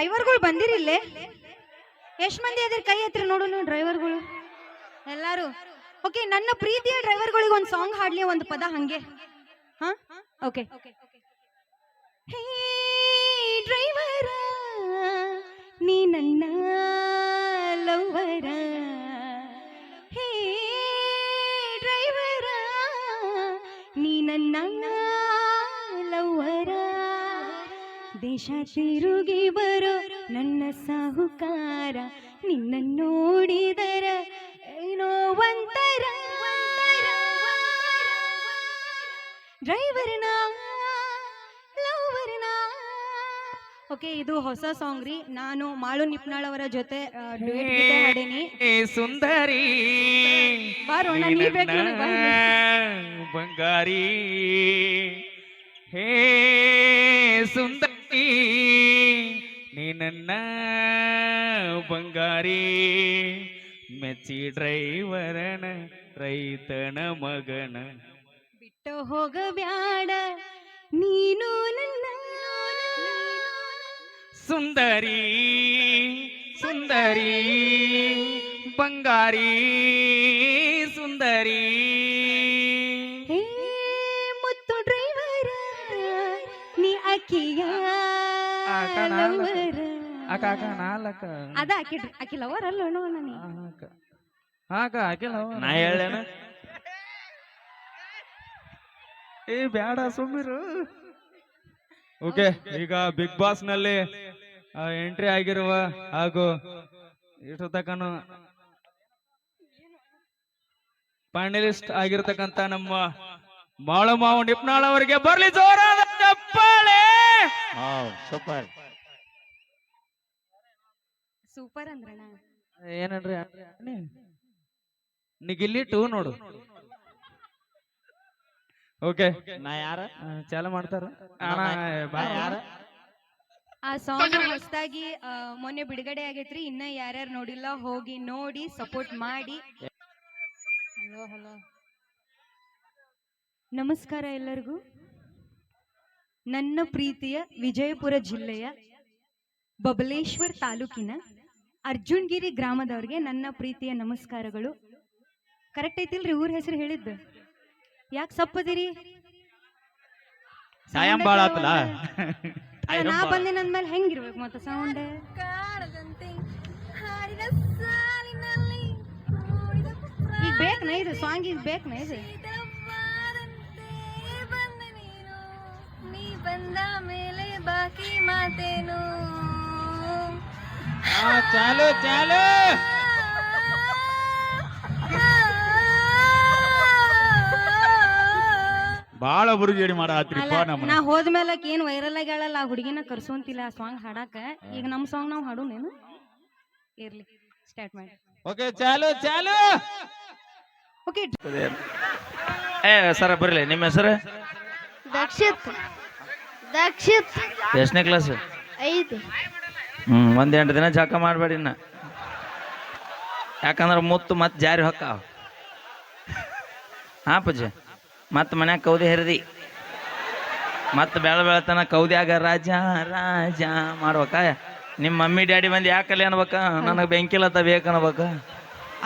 ಡ್ರೈವರ್ಗಳು ಬಂದಿರಿಲ್ಲೇ ಎಷ್ಟ್ ಮಂದಿ ಅದ್ರ ಕೈ ಹತ್ರ ನೋಡೋಣ ಡ್ರೈವರ್ಗಳು? ಎಲ್ಲಾರು. ಓಕೆ ನನ್ನ ಪ್ರೀತಿಯ ಡ್ರೈವರ್ಗಳಿಗೆ ಒಂದು ಸಾಂಗ್ ಹಾಡ್ಲಿ, ಒಂದು ಪದ ಹಂಗೆ. ಹಾ? ಓಕೆ ಹೇ ಡ್ರೈವರ, ನೀ ನನ್ನ ಲವ್ವರ. ದೇಶ ತಿರುಗಿ ಬರೋ ನನ್ನ ಸಾಹುಕಾರ ನಿನ್ನ ನೋಡಿದರ ಏನೋ ಒಂಥರ. ಡ್ರೈವರ್ನ ಲವರ್ನ ಓಕೆ ಇದು ಹೊಸ ಸಾಂಗ್ ರೀ. ನಾನು ಮಾಳು ನಿಪ್ನಾಳ್ ಅವರ ಜೊತೆ ಡ್ಯೂಯೆಟ್ ಗೀತೆ ಹಾಡೇನಿ. ಸುಂದರಿ. ಬಾರೋಣ, ನೀ ಬೇಕು ಬಂಗಾರಿ. ಹೇ ನನ್ನ ಬಂಗಾರಿ ಮೆಚ್ಚಿ ಡ್ರೈವರನ ರೈತನ ಮಗನ. ಬಿಟ್ಟು ಹೋಗಬ್ಯಾಡ ನೀನು ನನ್ನ. ಸುಂದರಿ ಸುಂದರಿ ಬಂಗಾರಿ ಸುಂದರಿ. ಹೇ ಮುತ್ತು ಡ್ರೈವರ ನೀ ಅಕ್ಕಿಯ ನಾಲ್ಕ. ಲವರ. ಅಕ್ಕ ಅಕ್ಕ ನಾಲ್ಕ ಅದ ಅಕ್ಕಿ ಅಕ್ಕಿ ಲವರ್ ಅಲ್ಲ ನಾನು ಅಕ್ಕ ಅಕ್ಕ ಹಾಕಿಲ್ಲ ನಾ ಹೇಳೇನ ಏ ಬ್ಯಾಡ ಸುಮ್ಮಿರು. ಓಕೆ ಈಗ ಬಿಗ್ ಬಾಸ್ನಲ್ಲಿ ಎಂಟ್ರಿ ಆಗಿರುವ ಹಾಗೂ ಇಷ್ಟು ತಕನು ಪ್ಯಾನಲಿಸ್ಟ್ ಆಗಿರ್ತಕ್ಕಂತ ನಮ್ಮ ಮಾಳು ಮಾವು ನಿಪ್ನಾಳ್ ಅವರಿಗೆ ಬರ್ಲಿ ಜೋರಾದ ಚಪ್ಪಾಳೆ! ಸೂಪರ್ ಸೂಪರ್ ಅಂದ್ರಣ್ಣ. ಏನನ್ರಿ ನೀ ಗಿಲ್ಲಿ ಟೂ ನೋಡು. ಓಕೆ ನಾ ಯಾರ? ಚಾಲ ಮಾಡ್ತಾರ. ಅಣ್ಣ, ಬಾ. ನಾ ಯಾರ? ಆ ಸಾಂಗ್ ಹೊಸದಾಗಿ ಮೊನ್ನೆ ಬಿಡುಗಡೆ ಆಗೈತ್ರಿ. ಇನ್ನ ಯಾರ್ಯಾರು ನೋಡಿಲ್ಲ ಹೋಗಿ ನೋಡಿ ಸಪೋರ್ಟ್ ಮಾಡಿ. ಹಲೋ ಹಲೋ ನಮಸ್ಕಾರ ಎಲ್ಲರಿಗೂ. ನನ್ನ ಪ್ರೀತಿಯ ವಿಜಯಪುರ ಜಿಲ್ಲೆಯ ಬಬಲೇಶ್ವರ್ ತಾಲೂಕಿನ ಅರ್ಜುನ್ಗಿರಿ ಗ್ರಾಮದವ್ರಿಗೆ ನನ್ನ ಪ್ರೀತಿಯ ನಮಸ್ಕಾರಗಳು. ಕರೆಕ್ಟ್ ಐತಿಲ್ರಿ ಊರ ಹೆಸರು ಹೇಳಿದ್ದು? ಯಾಕೆ ಸಪ್ಪದಿರಿ? ಸಾಯಂ ಬಾಳ ಆತಲ್ಲ? ಅಲ್ಲ, ನಾ ಬಂದೆ ಅಂದ್ಮೇಲೆ ಹೆಂಗಿರ್ಬೇಕು ಮತ್ತೆ ಸೌಂಡ್ ಈಗ ಬೇಕನ ಇದು? ಸಾಂಗ್ ಈಗ ಬೇಕನ ಇದು? ನೀ ಬಂದ ಮೇಲೆ ಬಾಕಿ ಮಾತೇನು? ಆ, ಚಾಲು ಚಾಲು. ಬಾಳ ಬುರುಗೇಡಿ ಮಾಡ ಆತ್ರಿಪ್ಪ ಅಲ್ಲ ನಮ್ಮ ನಾ ಹೋದ್ಮೇಲೆ ಏನ್ ವೈರಲ್ ಆಗಿ ಹೇಳಲ್ಲ ಆ ಹುಡುಗಿನ ಕರ್ಸೋಂತಿಲ್ಲ ಆ ಸಾಂಗ್ ಹಾಡಾಕ. ಈಗ ನಮ್ ಸಾಂಗ್ ನಾವ್ ಹಾಡೋನೇನು ಇರ್ಲಿ ಸ್ಟಾರ್ಟ್ ಮಾಡಿ. ಓಕೆ ಚಾಲು ಚಾಲು. ಓಕೆ ಏ ಸರ ಬರ್ಲಿ ನಿಮ್ಮ ಹೆಸರು? ದಕ್ಷಿತ್. ದಕ್ಷಿತ್. ಎಷ್ಟನೇ ಕ್ಲಾಸ್ ಐದು. ಹ್ಮ್, ಒಂದ್ ಎಂಟು ದಿನ ಜಳಕ ಮಾಡಬೇಡಿ ನಾ ಯಾಕಂದ್ರೆ ಮುತ್ತು ಮತ್ತೆ ಜಾರಿ ಹೊಕ್ಕಾವ ಹಾ ಪೂಜೆ ಮತ್ತೆ ಮನ್ಯಾಗ ಕೌದಿ ಹೆರದಿ. ಮತ್ತೆ ಬೆಳ ಬೆಳತನ ಕೌದ್ಯಾಗ ರಾಜ ರಾಜ ಮಾಡ್ಬೇಕ. ನಿಮ್ಮ ಮಮ್ಮಿ, ಡ್ಯಾಡಿ ಮಂದಿ ಯಾಕಲ್ಲಿ ಅನ್ಬೇಕ? ನನಗೆ ಬೆಂಕಿಲತ್ತ ಬೇಕು ಅನ್ಬೇಕ.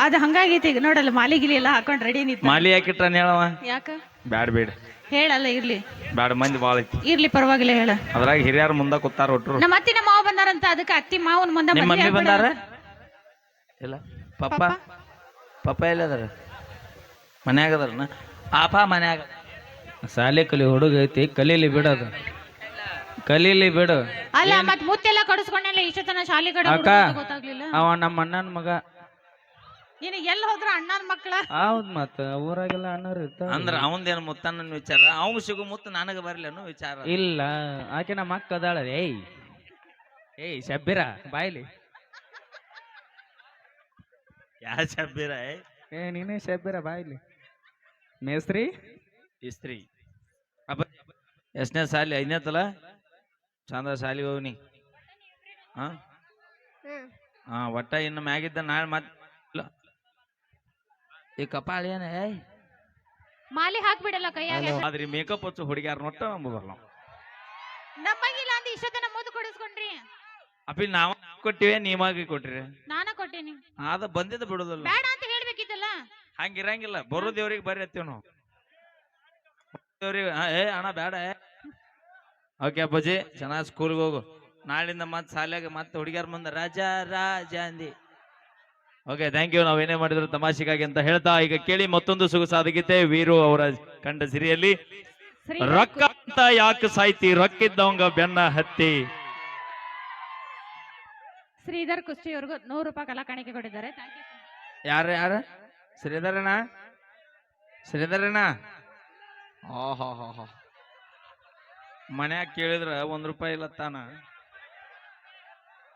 ಅದ ಹಂಗಾಗೈತಿ ಈಗ ನೋಡಲ್ಲ ಮಾಲಿ ಗಿಲಿ ಎಲ್ಲ ಹಾಕೊಂಡು ರೆಡಿ ನಿಂತ ಮಾಲಿ ಹಾಕಿಟ್ರ ಹೇಳವ? ಯಾಕ? ಬ್ಯಾಡ ಬೇಡ. ಹೇಳಲ್ಲ ಇರ್ಲಿ. ಬ್ಯಾಡ ಮಂದಿ ಭಾಳ ಐತಿ. ಇರ್ಲಿ ಪರವಾಗಿಲ್ಲ ಹೇಳ. ಅದ್ರಾಗ ಹಿರಿಯರು ಮುಂದೆ ಕೂತಾರ ಒಟ್ರು. ನಮ್ಮ ಅತ್ತಿ ನಮ್ಮ ಮಾವ ಬಂದಾರಂತ ಅದಕ್ಕೆ ಅತ್ತಿ ಮಾವನ ಮುಂದೆ ನಿಮ್ಮ ಮಮ್ಮಿ ಬಂದಾರ? ಇಲ್ಲ. ಪಪ್ಪ ಪಪ್ಪ ಎಲ್ಲದಾರ? ಮನ್ಯಾಗ ಅದಾರನ? ಆಪ ಮನ್ಯಾಗ. ಶಾಲೆ ಕಲಿ ಹುಡುಗ ಐತಿ ಕಲೀಲಿ ಬಿಡೋದು ಕಲೀಲಿ ಬಿಡು. ಅಲ್ಲ ಮತ್ತೆ ಮುತ್ತೆಲ್ಲ ಕಡಿಸ್ಕೊಂಡೆಲ್ಲ ಇಷ್ಟತನ ಶಾಲಿ ಕಡೆ ಅಕ್ಕ. ಗೊತ್ತಾಗ್ಲಿಲ್ಲ. ಅವ ನಮ್ಮ ಅಣ್ಣನ ಮಗ. ನೀನು ಎಲ್ಲಿ ಹೋದ್ರ ಅಣ್ಣನ ಮಕ್ಳ? ಹೌದ್ ಮತ್ತ ಊರಾಗೆಲ್ಲ ಅಣ್ಣರು ಇರ್ತಾರ ಅಂದ್ರ ಅವಂದೇನು ಮುತ್ತನ್ನ ವಿಚಾರ? ಅವಂಗ ಸಿಗು ಮುತ್ತ ನನಗ ಅನ್ನೋ ವಿಚಾರ. ಇಲ್ಲ ಆಕೆ ನಮ್ಮ ಅಕ್ಕ ಅದಾಳ ಏಯ್ ಏಯ್ ಶಬ್ಬೀರ ಬಾಯ್ಲಿ. ಯಾ ಶಬ್ಬೀರ ಏ? ನೀನೇ ಶಬ್ಬೀರ ಬಾಯ್ಲಿ. ಮೇಸ್ತ್ರಿ? ಇಸ್ತ್ರಿ. ಅಪ್ಪ ಎಷ್ಟನೇ ಸಾಲಿ ಐದನೇ ತಲ? ಚಂದ ಸಾಲಿ ಹೋಗ್ನಿ ಹಾ? ಹಾ ಒಟ್ಟ ಇನ್ನು ಮ್ಯಾಗಿದ್ದ ನಾಳೆ ಮತ್ ಇಲ್ಲ. ಈ ಕಪಾಳ ಏನ ಏಯ್. ಮಾಲಿ ಹಾಕ್ಬಿಡಲ್ಲ ಕೈಯಾಗ. ಆದ್ರೆ ಮೇಕಪ್ ಹಚ್ಚು ಹುಡುಗ್ಯಾರ ನೋಟ ನಂಬ ಬರ್ಲ ನಮ್ಮಂಗಿಲ್ಲ ಇಷ್ಟ ಇಷ್ಟತನ ಮುದ್ದು ಕೊಡಿಸ್ಕೊಂಡ್ರಿ. ಅಪ್ಪಿ ನಾವ ಕೊಟ್ಟಿವೆ ನೀವಾಗಿ ಕೊಟ್ರಿ. ನಾನ ಕೊಟ್ಟೇನಿ. ಅದ ಬಂದಿದ್ದು ಬಿಡೋದಲ್ಲ. ಬೇಡ ಅಂತ ಹೇಳ್ಬೇಕಿತ್ತಲ್ಲ. ಹಂಗಿರಂಗಿಲ್ಲ ಬರೋ ದೇವ್ರಿಗೆ ಬರ್ರಿ ಹತ್ತೀವ್ ನಾವು. ದೇವ್ರಿಗೆ ಏ ಅಣ್ಣ ಬೇಡ ಓಕೆ ಅಪ್ಪಾಜಿ ಚೆನ್ನಾಗಿ ಸ್ಕೂಲ್ಗೆ ಹೋಗು. ನಾಳಿಂದ ಮತ್ತೆ ಶಾಲೆಗೆ ಮತ್ತೆ ಹುಡುಗಿಯರ್ ಮುಂದೆ ರಾಜ ರಾಜ ಅಂದಿ. ಓಕೆ ಥ್ಯಾಂಕ್ ಯು ನಾವೇನೇ ಮಾಡಿದ್ರು ತಮಾಷೆಗಾಗಿ ಅಂತ ಹೇಳ್ತಾ ಈಗ ಕೇಳಿ ಮತ್ತೊಂದು ಸೊಗಸಾದ ಗೀತೆ ವೀರು ಅವರ ಕಂಡ ಸಿರಿಯಲ್ಲಿ. ರೊಕ್ಕ ಅಂತ ಯಾಕೆ ಸಾಯ್ತಿ? ರೊಕ್ಕಿದ್ದವಂಗ ಬೆನ್ನ ಹತ್ತಿ. ಶ್ರೀಧರ್ ಕುಸ್ತಿ ಅವ್ರಿಗೂ ನೂರು ರೂಪಾಯಿ ಕಲಾ ಕಾಣಿಕೆ ಕೊಟ್ಟಿದ್ದಾರೆ ಥ್ಯಾಂಕ್ ಯು ಯಾರ ಯಾರ? ಶ್ರೀಧರಣ್ಣ? ಶ್ರೀಧರಣ್ಣ? ಓಹೋ ಹೋ ಹೋ. ಮನ್ಯಾಗ ಕೇಳಿದ್ರ ಒಂದ್ ರೂಪಾಯಿ ಇಲ್ಲ ತಾನ?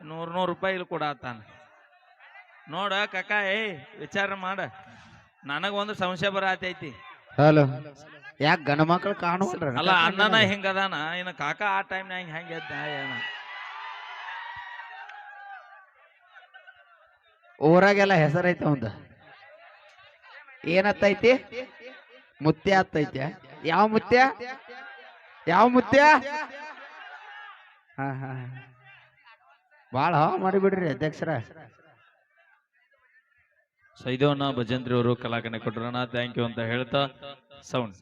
ನೂರ್ ನೂರ್ ರೂಪಾಯಿ ಇಲ್ಲಿ ಕೊಡತ್ತಾನ ನೋಡ ಕಾಕ ಏ ವಿಚಾರ ಮಾಡ. ನನಗ ಒಂದು ಸಂಶಯ ಬರತೈತಿ. ಹಲೋ. ಯಾಕೆ ಗಂಡ ಮಕ್ಳು ಕಾಣುವಲ್ರ? ಅಲ್ಲ ಅಣ್ಣನ ಹಿಂಗದಾನ ಇನ್ನು ಕಾಕ ಆ ಟೈಮ್ನಾಗ ಹೆಂಗ ಏನ? ಊರಾಗೆಲ್ಲ ಹೆಸರೈತೆ ಅವಂದ. ಏನತ್ತೈತಿ? ಮುತ್ಯ ಅತ್ತೈತೆ. ಯಾವ ಮುತ್ಯ? ಯಾವ ಮುತ್ಯ? ಹಾ ಹಾ ಭಾಳ ಮಾಡಿಬಿಡ್ರಿ ಅಧ್ಯಕ್ಷರ. ಸೈದವನ್ನ ಭಜಂತ್ರಿ ಅವರು ಕಲಾಕನೆ ಕೊಟ್ರಣ ಥ್ಯಾಂಕ್ ಯು ಅಂತ ಹೇಳ್ತಾ ಸೌಂಡ್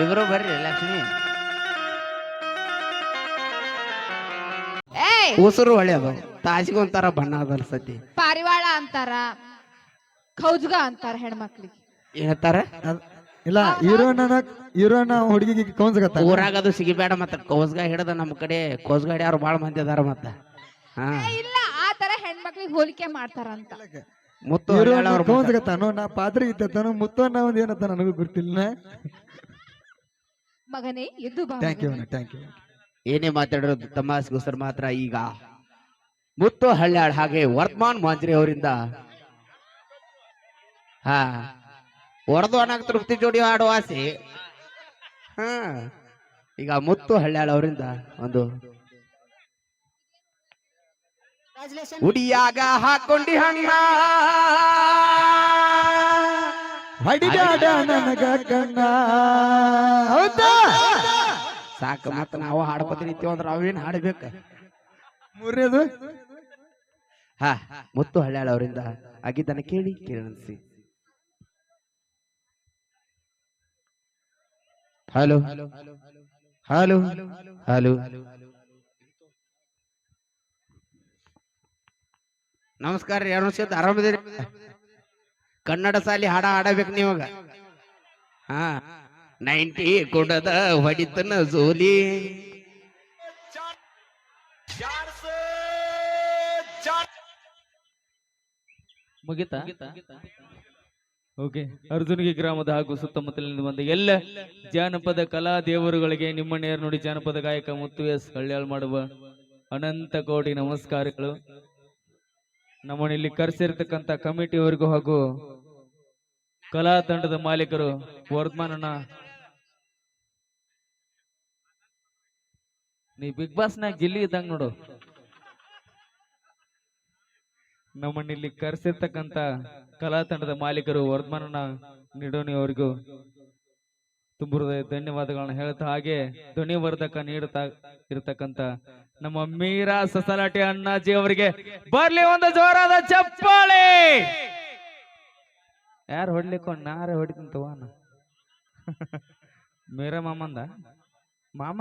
ಇವರು ಬರ್ರಿ ಲಕ್ಷ್ಮಿ. ಏಯ್! ಉಸಿರು ಒಳ್ಳೆಯದು ತಾಸಿಗೊಂಥರ ಬಣ್ಣ ಅದಲ್ಲ ಸತಿ. ಪಾರಿವಾಳ ಅಂತಾರ ಕೌಜ್ಗ ಅಂತಾರ ಹೆಣ್ಮಕ್ಳಿಗೆ. ಏನತ್ತಾರ ಇಲ್ಲ ಹೀರೋನ ಹೀರೋನ ಹುಡುಗಿಗೆ ಕೌನ್ಸಗತ್ತ ಊರಾಗ ಅದು ಸಿಗಬೇಡ ಮತ್ತ ಕೋಸ್ಗ ಹಿಡದ ನಮ್ಮ ಕಡೆ ಕೋಸ್ಗಾಡಿ ಅವ್ರು ಬಾಳ ಮಂದಿ ಅದಾರ ಮತ್ತ. ಹಾ. ಏ, ಇಲ್ಲ ಆ ತರ ಹೆಣ್ಮಕ್ಳಿಗೆ ಹೋಲಿಕೆ ಮಾಡ್ತಾರಂತ. ಮುತ್ತು ಹೀರೋನ ಹಳ್ಯಾಳ್ ಅವ್ರ ಮಗ. ಕೌನ್ಸಗತ್ತಾನು? ನಾ ಪಾತ್ರ ಇದ್ದಾನು ಮುತ್ತನ್ನ ಒಂದ್ ಏನತ್ತ ನನಗೂ ಗೊತ್ತಿಲ್ಲ. ಮಗನೇ ಎದ್ದು ಬಾ ಥ್ಯಾಂಕ್ ಯು ಮಗನೇ. ಥ್ಯಾಂಕ್ ಯು ಏನೇ ಮಾತಾಡಿರೋದು ತಮಾಸ್ಗೋಸ್ಕರ ಮಾತ್ರ ಈಗ. ಮುತ್ತು ಹಳ್ಯಾಳ್ ಹಾಗೆ ವರ್ತಮಾನ್ ಮಾಂಜ್ರಿ ಅವರಿಂದ. ಹಾ. ಅನಾಗ ತೃಪ್ತಿ ಜೋಡಿ ಆಡುವಾಸಿ ಆಸೆ. ಹಾ. ಈಗ ಮುತ್ತು ಹಳ್ಳ್ಯಾಳ ಅವರಿಂದ ಒಂದು ಉಡಿಯಾಗ ಹಾಕೊಂಡಿ ಹಣ್ಣ ಹಡಿದಾಡ ನನಗ ಕಣ್ಣ. ಹೌದಾ? ಸಾಕ ಮತ್ತ ನಾವು ಹಾಡ್ಕೊತೀನಿ ನಿಂತೀವಿ ಅಂದ್ರ ಅವೇನ್ ಹಾಡ್ಬೇಕ? ಮೂರನೇದು ಹಾ. ಮುತ್ತು ಹಳ್ಳ್ಯಾಳ ಅವರಿಂದ ಆಗಿದ್ದನ್ನ ಕೇಳಿ ಕೇಳನ್ಸಿ ಹಲೋ ಹಲೋ ಹಲೋ ನಮಸ್ಕಾರ ರೀ ಅರುಣ್ ಆರಾಮದಿರಿ? ಕನ್ನಡ ಸಾಲಿ ಹಾಡ ಹಾಡಬೇಕು ನೀವಾಗ? ಹಾ ನೈಂಟಿ ಕುಡದ ಹೊಡಿತನ ಜೋಲಿ. ಮುಗಿತಾ? ಓಕೆ. ಅರ್ಜುನಿಗೆ ಗ್ರಾಮದ ಹಾಗೂ ಸುತ್ತಮುತ್ತಲಿನಿಂದ ಬಂದ ಎಲ್ಲ ಜಾನಪದ ಕಲಾ ದೇವರುಗಳಿಗೆ ನಿಮ್ಮ ನೇರ ನೋಡಿ ಜಾನಪದ ಗಾಯಕ ಮುತ್ತು ಎಸ್ ಮಾಡುವ ಅನಂತ ಕೋಟಿ ನಮಸ್ಕಾರಗಳು. ನಮ್ಮನ್ನು ಇಲ್ಲಿ ಕರೆಸಿರ್ತಕ್ಕಂಥ ಕಮಿಟಿಯವರಿಗೂ ಹಾಗೂ ಕಲಾ ತಂಡದ ಮಾಲೀಕರು ವರ್ಧಮಾನನ ನೀ ಬಿಗ್ ಬಾಸ್ನಾಗ ಗಿಲ್ಲಿ ಇದ್ದಂಗೆ ನೋಡು. ನಮ್ಮನ್ನ ಇಲ್ಲಿ ಕರೆಸಿರ್ತಕ್ಕಂಥ ಕಲಾ ತಂಡದ ಮಾಲೀಕರು ವರ್ಧಮಾನನ ನಿಡೋನಿ ಅವರಿಗೂ ತುಂಬ ಹೃದಯ ಧನ್ಯವಾದಗಳನ್ನ ಹೇಳ್ತಾ ಹಾಗೆ ಧ್ವನಿವರ್ಧಕ ನೀಡುತ್ತಾ ಇರತಕ್ಕಂತ ನಮ್ಮ ಮೀರಾ ಸಸಲಾಟಿ ಅಣ್ಣಾಜಿ ಅವರಿಗೆ ಬರ್ಲಿ ಒಂದು ಜೋರಾದ ಚಪ್ಪಾಳೆ. ಯಾರು ಹೊಡ್ಲಿಕ್ಕೊಂಡು ನಾರೇ ಹೊಡಿತೀನಿ ತಗೋಣ ಮೀರಾ ಮಾಮಂದ? ಮಾಮ?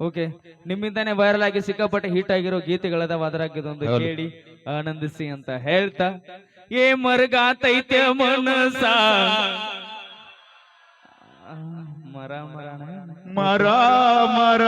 ಓಕೆ. ನಿಮ್ಮಿಂದಾನೆ ವೈರಲ್ ಆಗಿ ಸಿಕ್ಕಾಪಟ್ಟೆ ಹಿಟ್ ಆಗಿರೋ ಗೀತೆಗಳದಾವ ಅದರಾಗಿದೊಂದು ಕೇಳಿ ಆನಂದಿಸಿ ಅಂತ ಹೇಳ್ತಾ. ಏ ಮರಗಾತೈತೆ ಮನಸ ಮರ ಮರ ಮರ ಮರ.